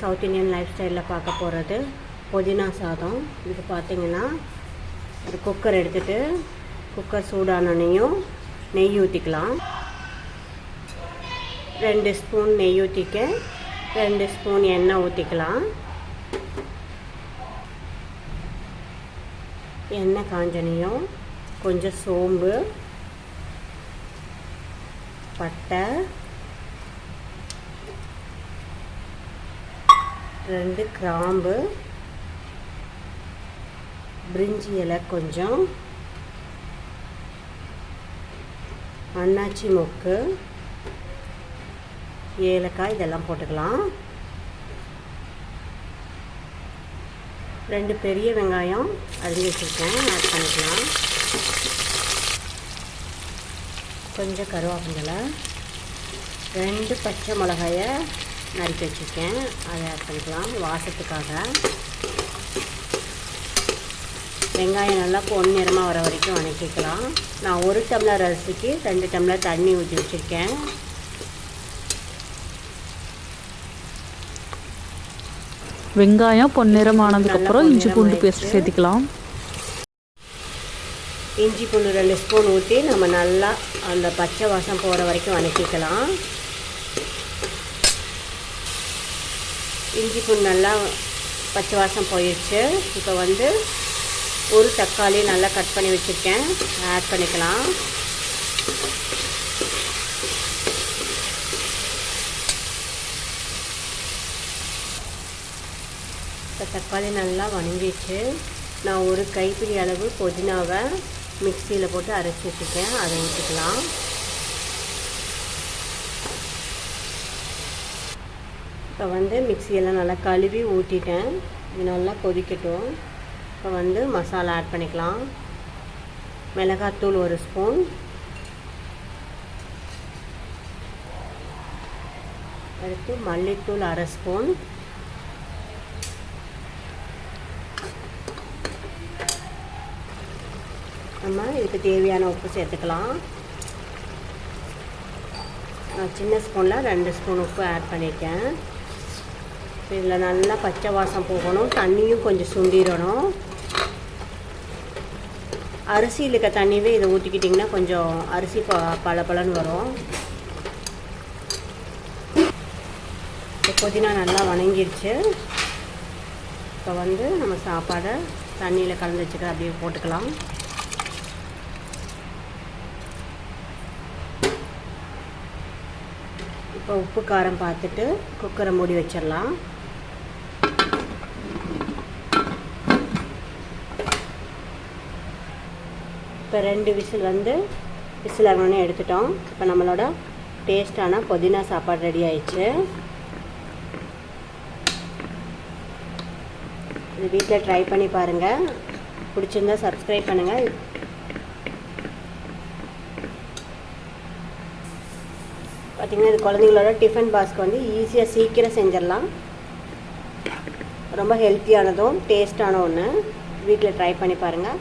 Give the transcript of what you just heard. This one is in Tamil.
சவுத் இந்தியன் லைஃப் ஸ்டைலில் பார்க்க போகிறது புதினா சாதம். இது பார்த்திங்கன்னா ஒரு குக்கர் எடுத்துகிட்டு குக்கர் சூடானனையும் நெய் ஊற்றிக்கலாம் ரெண்டு ஸ்பூன் நெய் ஊற்றிக்க ரெண்டு ஸ்பூன் எண்ணெய் ஊற்றிக்கலாம் எண்ணெய் காஞ்சனையும் கொஞ்சம் சோம்பு பட்டை ரெண்டு கிராம்பு பிரிஞ்சி இலை கொஞ்சம் அன்னாச்சி மொக்கு ஏலக்காய் இதெல்லாம் போட்டுக்கலாம். ரெண்டு பெரிய வெங்காயம் அரிஞ்சு வச்சுருக்கேன் ஆட் பண்ணிக்கலாம். கொஞ்சம் கருவேப்பிலை ரெண்டு பச்சை மிளகாயை நறுக்கி வச்சுருக்கேன். அதை ஆட் பண்ணிக்கலாம். வாசத்துக்காக. வெங்காயம் நல்லா பொன்னிறமாக வர வரைக்கும் வணக்கிக்கலாம். நான் ஒரு டம்ளர் அரிசிக்கு ரெண்டு டம்ளர் தண்ணி ஊற்றி வச்சுருக்கேன். வெங்காயம் பொன்னிறமானதுக்கப்புறம் இஞ்சி பூண்டு பேஸ்ட் சேர்த்துக்கலாம். இஞ்சி பூண்டு ரெண்டு ஸ்பூன் ஊற்றி நம்ம நல்லா அந்த பச்சை வாசம் போகிற வரைக்கும் வணக்கிக்கலாம். இஞ்சி பூண்டு நல்லா பச்சை வாசம் போயிடுச்சு இப்போ வந்து ஒரு தக்காளி நல்லா கட் பண்ணி வச்சுருக்கேன். ஆட் பண்ணிக்கலாம். இப்போ தக்காளி நல்லா வணங்கிடுச்சு. நான் ஒரு கைப்பிடி அளவு புதினாவை மிக்சியில் போட்டு அரைச்சி வச்சுருக்கேன். அதை ஊற்றிக்கலாம். இப்போ வந்து மிக்சியெல்லாம் நல்லா கழுவி ஊற்றிட்டேன். இது நல்லா கொதிக்கட்டும். இப்போ வந்து மசாலா ஆட் பண்ணிக்கலாம். மிளகாத்தூள் ஒரு ஸ்பூன். அடுத்து மல்லித்தூள் அரை ஸ்பூன். நம்ம இதுக்கு தேவையான உப்பு சேர்த்துக்கலாம். நான் சின்ன ஸ்பூனில் ரெண்டு ஸ்பூன் உப்பு ஆட் பண்ணியிருக்கேன். இதில் நல்லா பச்சை வாசம் போகணும் தண்ணியும் கொஞ்சம் சுண்டிடணும். அரிசியில் இருக்க தண்ணியவே இதை ஊற்றிக்கிட்டிங்கன்னா கொஞ்சம் அரிசி ப பல பலன்னு வரும். இப்போ புதினா நல்லா வணங்கிடுச்சு இப்போ வந்து நம்ம சாப்பாடை தண்ணியில் கலந்து வச்சுக்க அப்படியே போட்டுக்கலாம். இப்போ உப்பு காரம் பார்த்துட்டு குக்கரை மூடி வச்சிடலாம். இப்போ ரெண்டு விசில் வந்து விசில் இறங்கணுன்னே எடுத்துட்டோம். இப்போ நம்மளோட டேஸ்டான புதினா சாப்பாடு ரெடி ஆயிடுச்சு. இது வீட்டில் ட்ரை பண்ணி பாருங்கள் பிடிச்சிருந்தா சப்ஸ்கிரைப் பண்ணுங்கள் பார்த்திங்கன்னா இது குழந்தைங்களோட டிஃபன் பாஸ்க்கு வந்து ஈஸியாக சீக்கிரம் செஞ்சிடலாம். ரொம்ப ஹெல்த்தியானதும் டேஸ்டான ஒன்று வீட்டில் ட்ரை பண்ணி பாருங்கள்